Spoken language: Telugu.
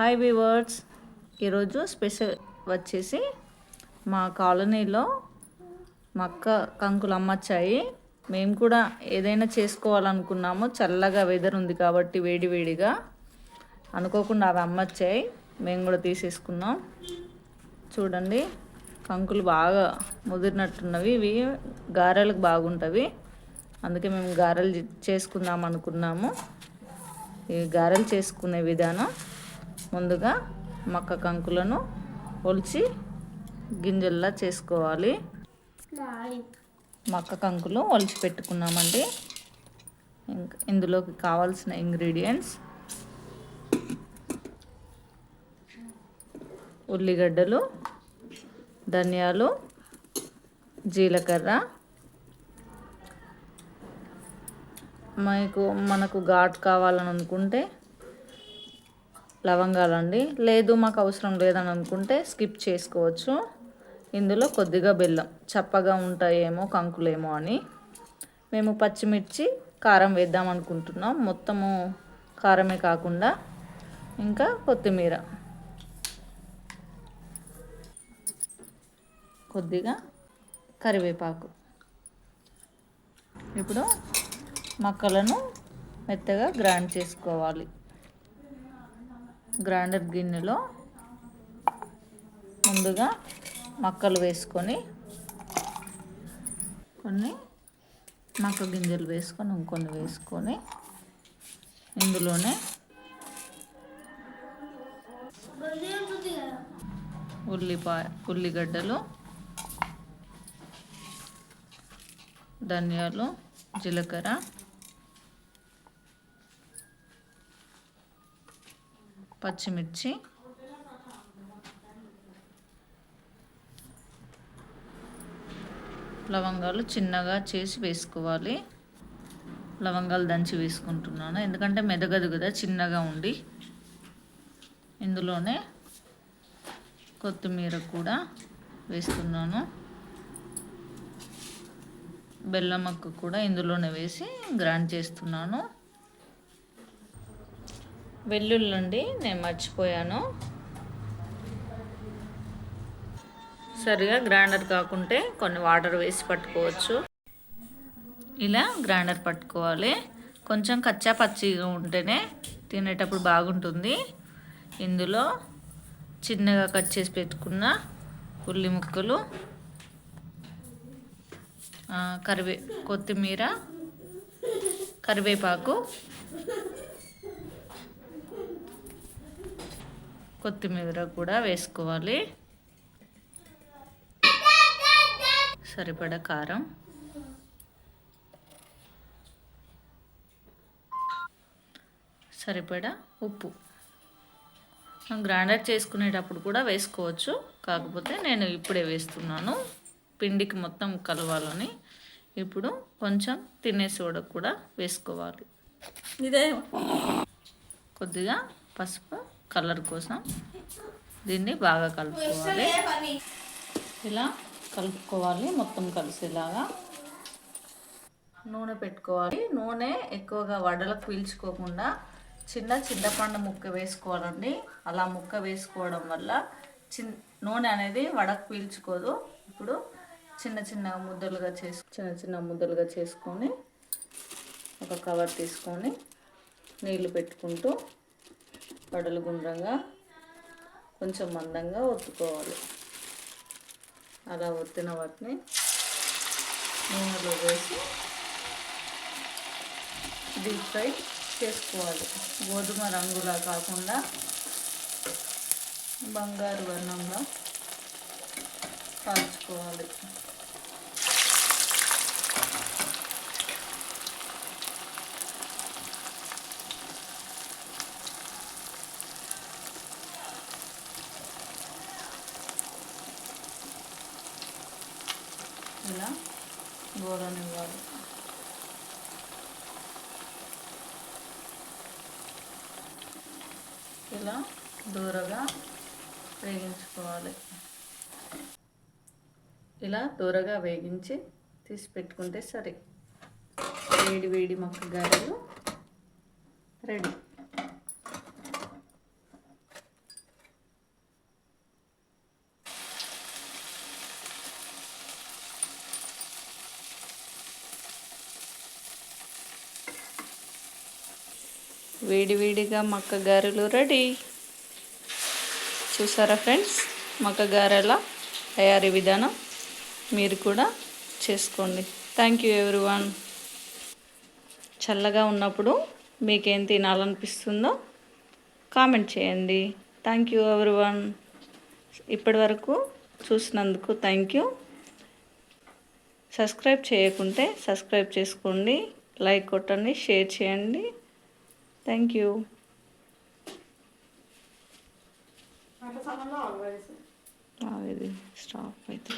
హాయ్ వివర్స్ ఈరోజు స్పెషల్ వచ్చేసి మా కాలనీలో మక్క కంకులు అమ్మచ్చాయి. మేము కూడా ఏదైనా చేసుకోవాలనుకున్నాము చల్లగా వెదర్ ఉంది కాబట్టి వేడివేడిగా అనుకోకుండా అవి అమ్మచ్చాయి. మేము కూడా తీసేసుకున్నాం. చూడండి కంకులు బాగా ముదిరినట్టున్నవి. ఇవి గారెలకు బాగుంటవి. అందుకే మేము గారెలు చేసుకుందాం అనుకున్నాము. ఈ గారెలు చేసుకునే విధానం ముందుగా మక్క కంకులను ఒలిచి గింజల్లా చేసుకోవాలి. మక్క కంకులు ఒలిచి పెట్టుకున్నామండి. ఇందులోకి కావాల్సిన ఇంగ్రీడియంట్స్ ఉల్లిగడ్డలు ధనియాలు జీలకర్ర. మీకు మనకు ఘాట్ కావాలని అనుకుంటే లవంగాలండి. లేదు మాకు అవసరం లేదని అనుకుంటే స్కిప్ చేసుకోవచ్చు. ఇందులో కొద్దిగా బెల్లం. చప్పగా ఉంటాయేమో కంకులేమో అని. మేము పచ్చిమిర్చి కారం వేద్దాం అనుకుంటున్నాం మొత్తము కారమే కాకుండా ఇంకా కొత్తిమీర. కొద్దిగా కరివేపాకు. ఇప్పుడు మక్కలను మెత్తగా గ్రైండ్ చేసుకోవాలి. గ్రైండర్ గిన్నెలో ముందుగా మక్కలు వేసుకొని కొన్ని మక్క గింజలు వేసుకొని ఇంకొన్ని వేసుకొని ఇందులోనే ఉల్లిపాయ ఉల్లిగడ్డలు ధనియాలు జీలకర్ర పచ్చిమిర్చి. లవంగాలు చిన్నగా చేసి వేసుకోవాలి. లవంగాలు దంచి వేసుకుంటున్నాను. ఎందుకంటే మెదగదు కదా చిన్నగా ఉండి. ఇందులోనే కొత్తిమీర కూడా వేస్తున్నాను. బెల్లం ముక్క కూడా ఇందులోనే వేసి గ్రైండ్ చేస్తున్నాను. వెల్లుల్లండి నేను మర్చిపోయాను. సరిగా గ్రైండర్ కాకుంటే కొన్ని వాటర్ వేసి పట్టుకోవచ్చు. ఇలా గ్రైండర్ పట్టుకోవాలి. కొంచెం కచ్చా పచ్చిగా ఉంటేనే తినేటప్పుడు బాగుంటుంది. ఇందులో చిన్నగా కట్ చేసి పెట్టుకున్న ఉల్లి ముక్కలు కరివే కొత్తిమీర కరివేపాకు కొత్తిమీర కూడా వేసుకోవాలి. సరిపడా కారం. సరిపడా ఉప్పు. గ్రైండర్ చేసుకునేటప్పుడు కూడా వేసుకోవచ్చు. కాకపోతే నేను ఇప్పుడే వేస్తున్నాను. పిండికి మొత్తం కలవాలని. ఇప్పుడు కొంచెం తినే సోడా కూడా వేసుకోవాలి. ఇదే. కొద్దిగా పసుపు కలర్ కోసం దీన్ని బాగా కలుపుకోవాలి. ఇలా కలుపుకోవాలి మొత్తం కలిసేలాగా. నూనె పెట్టుకోవాలి. నూనె ఎక్కువగా వడలకు పీల్చుకోకుండా చిన్న చింతపండు ముక్క వేసుకోవాలండి. అలా ముక్క వేసుకోవడం వల్ల చిన్ నూనె అనేది వడకు పీల్చుకోదు. ఇప్పుడు చిన్న చిన్న ముద్దలుగా చేసు చిన్న చిన్న ముద్దలుగా చేసుకొని ఒక కవర్ తీసుకొని నీళ్ళు పెట్టుకుంటూ పడలు గుండ్రంగా కొంచెం మందంగా ఒత్తుకోవాలి. అలా ఒత్తిన వాటిని నూనెలో వేసి డీప్ ఫ్రై చేసుకోవాలి. గోధుమ రంగులా కాకుండా బంగారు వర్ణంలో కాల్చుకోవాలి. ఇలా గోడనివ్వాలి ఇలా దూరగా వేగించుకోవాలి. ఇలా దూరగా వేగించి తీసి పెట్టుకుంటే సరే. వేడి వేడి మొక్క గారెలు రెడీ. వేడివేడిగా మక్క గారెలు రెడీ. చూసారా ఫ్రెండ్స్? మక్క గారెల తయారీ విధానం మీరు కూడా చేసుకోండి. థ్యాంక్ యూ ఎవ్రీవన్ చల్లగా ఉన్నప్పుడు మీకేం తినాలనిపిస్తుందో కామెంట్ చేయండి. థ్యాంక్ యూ ఎవ్రీవన్ ఇప్పటి వరకు చూసినందుకు థ్యాంక్ యూ సబ్స్క్రైబ్ చేయకుంటే సబ్స్క్రైబ్ చేసుకోండి. లైక్ కొట్టండి షేర్ చేయండి. థ్యాంక్ యూ ఇది స్టాప్ అయితే